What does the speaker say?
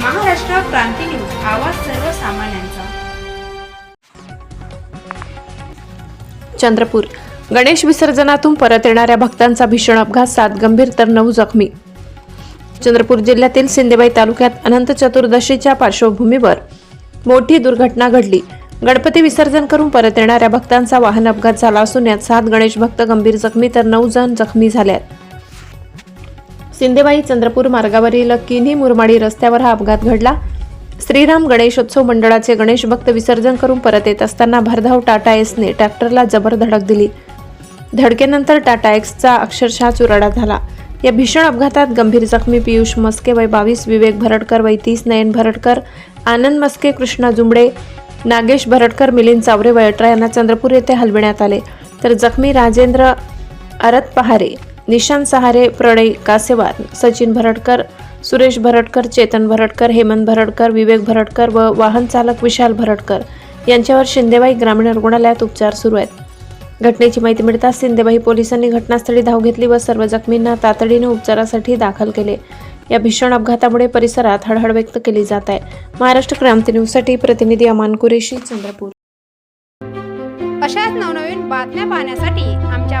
क्रांती news आवाज सर्वसामान्यांचा. चंद्रपूर. गणेश विसर्जनातून परत येणाऱ्या भक्तांचा भीषण अपघात सात गंभीर तर नऊ जखमी. चंद्रपूर जिल्ह्यातील सिंदेबाई तालुक्यात अनंत चतुर्दशीच्या पार्श्वभूमीवर मोठी दुर्घटना घडली. गणपती विसर्जन करून परत येणाऱ्या भक्तांचा वाहन अपघात झाला असून यात सात गणेश भक्त गंभीर जखमी तर नऊ जण जखमी झाले सिंदेबाई चंद्रपूर मार्गावरील किन्ही मुरमाडी रस्त्यावर हा अपघात घडला. श्रीराम गणेशोत्सव मंडळाचे गणेश भक्त विसर्जन करून परत येत असताना भरधाव टाटा एसने ट्रॅक्टरला जबर धडक दिली. धडकेनंतर टाटा एक्सचा अक्षरशः चुराडा झाला. या भीषण अपघातात गंभीर जखमी पियुष मस्के वय बावीस विवेक भरडकर वय तीस नयन भरडकर आनंद मस्के कृष्णा जुंबडे नागेश भरडकर मिलिंद चावरे वय अठरा यांना चंद्रपूर येथे हलविण्यात आले. तर जखमी राजेंद्र अरत पहारे निशांत सहारे प्रणय कासेवार सचिन भरडकर सुरेश भरटकर चेतन भरटकर हेमंत भरडकर विवेक भरटकर व वाहन चालक विशाल भरटकर यांच्यावर शिंदेबाई ग्रामीण रुग्णालयात उपचार सुरू आहेत. घटनेची माहिती मिळताच शिंदेबाई पोलिसांनी घटनास्थळी धाव घेतली व सर्व जखमींना तातडीने उपचारासाठी दाखल केले. या भीषण अपघातामुळे परिसरात हळहळ व्यक्त केली जात आहे. महाराष्ट्र क्रांती न्यूजसाठी प्रतिनिधी अमान कुरेशी चंद्रपूर. अशाच नवनवीन बातम्या पाहण्यासाठी आमच्या